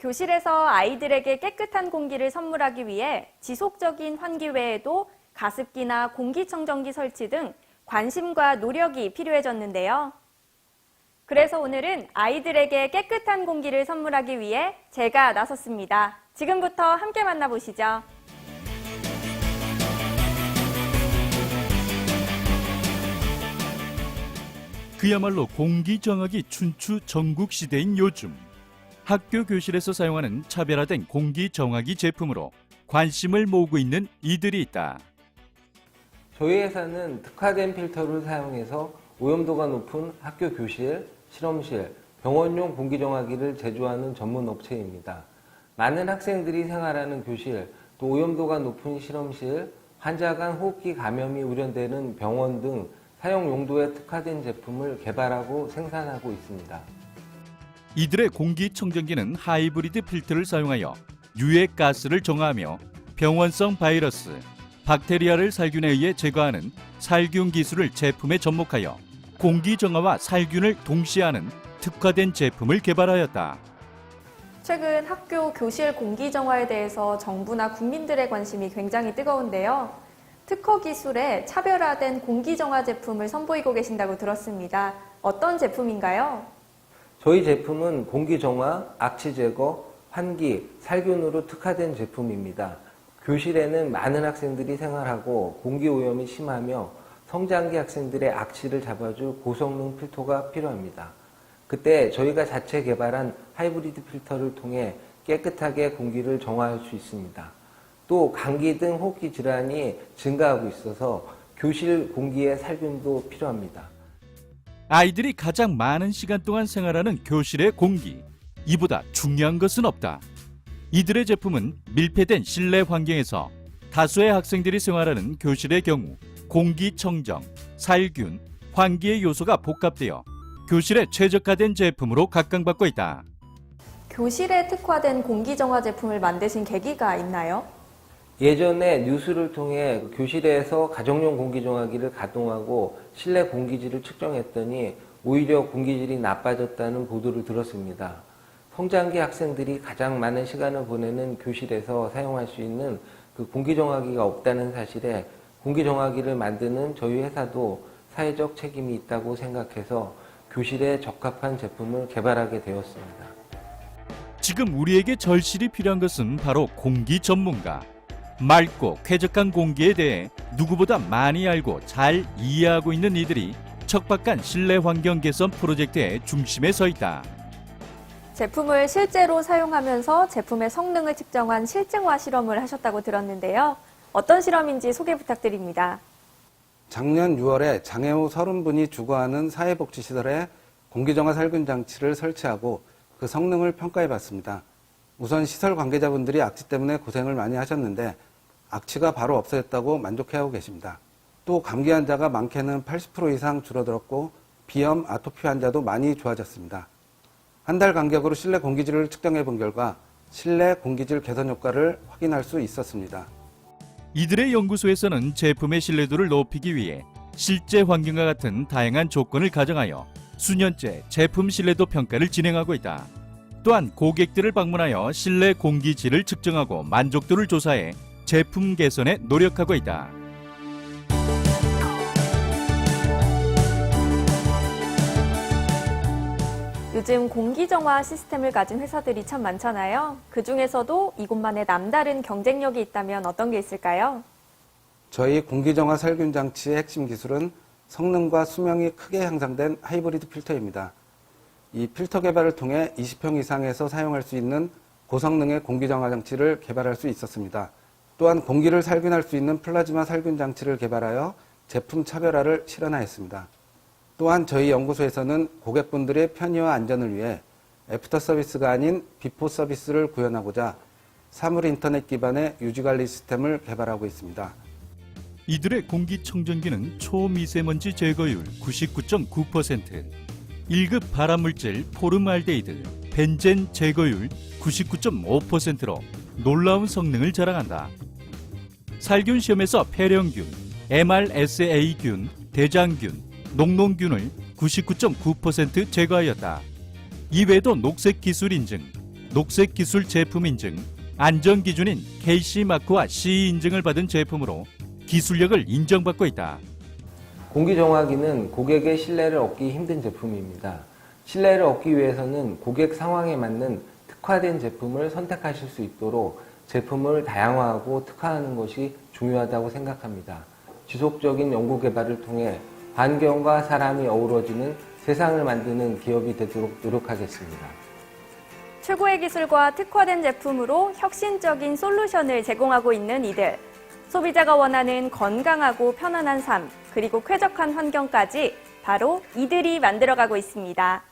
교실에서 아이들에게 깨끗한 공기를 선물하기 위해 지속적인 환기 외에도 가습기나 공기청정기 설치 등 관심과 노력이 필요해졌는데요. 그래서 오늘은 아이들에게 깨끗한 공기를 선물하기 위해 제가 나섰습니다. 지금부터 함께 만나보시죠. 그야말로 공기 정학이 춘추 전국 시대인 요즘 학교 교실에서 사용하는 차별화된 공기 정화기 제품으로 관심을 모으고 있는 이들이 있다. 저희 회사는 특화된 필터를 사용해서 오염도가 높은 학교 교실, 실험실, 병원용 공기정화기를 제조하는 전문 업체입니다. 많은 학생들이 생활하는 교실, 또 오염도가 높은 실험실, 환자 간 호흡기 감염이 우려되는 병원 등 사용 용도에 특화된 제품을 개발하고 생산하고 있습니다. 이들의 공기청정기는 하이브리드 필터를 사용하여 유해 가스를 정화하며 병원성 바이러스, 박테리아를 살균에 의해 제거하는 살균 기술을 제품에 접목하여 공기 정화와 살균을 동시에 하는 특화된 제품을 개발하였다. 최근 학교 교실 공기 정화에 대해서 정부나 국민들의 관심이 굉장히 뜨거운데요. 특허 기술에 차별화된 공기 정화 제품을 선보이고 계신다고 들었습니다. 어떤 제품인가요? 저희 제품은 공기 정화, 악취 제거, 환기, 살균으로 특화된 제품입니다. 교실에는 많은 학생들이 생활하고 공기 오염이 심하며 성장기 학생들의 악취를 잡아줄 고성능 필터가 필요합니다. 그때 저희가 자체 개발한 하이브리드 필터를 통해 깨끗하게 공기를 정화할 수 있습니다. 또 감기 등 호흡기 질환이 증가하고 있어서 교실 공기의 살균도 필요합니다. 아이들이 가장 많은 시간 동안 생활하는 교실의 공기. 이보다 중요한 것은 없다. 이들의 제품은 밀폐된 실내 환경에서 다수의 학생들이 생활하는 교실의 경우 공기 청정, 살균, 환기의 요소가 복합되어 교실에 최적화된 제품으로 각광받고 있다. 교실에 특화된 공기 정화 제품을 만드신 계기가 있나요? 예전에 뉴스를 통해 교실에서 가정용 공기정화기를 가동하고 실내 공기질을 측정했더니 오히려 공기질이 나빠졌다는 보도를 들었습니다. 성장기 학생들이 가장 많은 시간을 보내는 교실에서 사용할 수 있는 그 공기정화기가 없다는 사실에 공기정화기를 만드는 저희 회사도 사회적 책임이 있다고 생각해서 교실에 적합한 제품을 개발하게 되었습니다. 지금 우리에게 절실히 필요한 것은 바로 공기 전문가. 맑고 쾌적한 공기에 대해 누구보다 많이 알고 잘 이해하고 있는 이들이 척박한 실내 환경 개선 프로젝트의 중심에 서 있다. 제품을 실제로 사용하면서 제품의 성능을 측정한 실증화 실험을 하셨다고 들었는데요. 어떤 실험인지 소개 부탁드립니다. 작년 6월에 장애우 30분이 주거하는 사회복지시설에 공기정화 살균 장치를 설치하고 그 성능을 평가해 봤습니다. 우선 시설 관계자분들이 악취 때문에 고생을 많이 하셨는데 악취가 바로 없어졌다고 만족해하고 계십니다. 또 감기 환자가 많게는 80% 이상 줄어들었고 비염, 아토피 환자도 많이 좋아졌습니다. 한 달 간격으로 실내 공기질을 측정해 본 결과 실내 공기질 개선 효과를 확인할 수 있었습니다. 이들의 연구소에서는 제품의 신뢰도를 높이기 위해 실제 환경과 같은 다양한 조건을 가정하여 수년째 제품 신뢰도 평가를 진행하고 있다. 또한 고객들을 방문하여 실내 공기질을 측정하고 만족도를 조사해 제품 개선에 노력하고 있다. 요즘 공기 정화 시스템을 가진 회사들이 참 많잖아요. 그 중에서도 이곳만의 남다른 경쟁력이 있다면 어떤 게 있을까요? 저희 공기정화 살균 장치의 핵심 기술은 성능과 수명이 크게 향상된 하이브리드 필터입니다. 이 필터 개발을 통해 20평 이상에서 사용할 수 있는 고성능의 공기정화 장치를 개발할 수 있었습니다. 또한 공기를 살균할 수 있는 플라즈마 살균 장치를 개발하여 제품 차별화를 실현하였습니다. 또한 저희 연구소에서는 고객분들의 편의와 안전을 위해 애프터 서비스가 아닌 비포 서비스를 구현하고자 사물 인터넷 기반의 유지관리 시스템을 개발하고 있습니다. 이들의 공기청정기는 초미세먼지 제거율 99.9%, 1급 발암물질 포름알데히드, 벤젠 제거율 99.5%로 놀라운 성능을 자랑한다. 살균 시험에서 폐렴균, MRSA균, 대장균, 녹농균을 99.9% 제거하였다. 이외에도 녹색 기술 인증, 녹색 기술 제품 인증, 안전 기준인 KC 마크와 CE 인증을 받은 제품으로 기술력을 인정받고 있다. 공기 정화기는 고객의 신뢰를 얻기 힘든 제품입니다. 신뢰를 얻기 위해서는 고객 상황에 맞는 특화된 제품을 선택하실 수 있도록 제품을 다양화하고 특화하는 것이 중요하다고 생각합니다. 지속적인 연구 개발을 통해 환경과 사람이 어우러지는 세상을 만드는 기업이 되도록 노력하겠습니다. 최고의 기술과 특화된 제품으로 혁신적인 솔루션을 제공하고 있는 이들. 소비자가 원하는 건강하고 편안한 삶, 그리고 쾌적한 환경까지 바로 이들이 만들어가고 있습니다.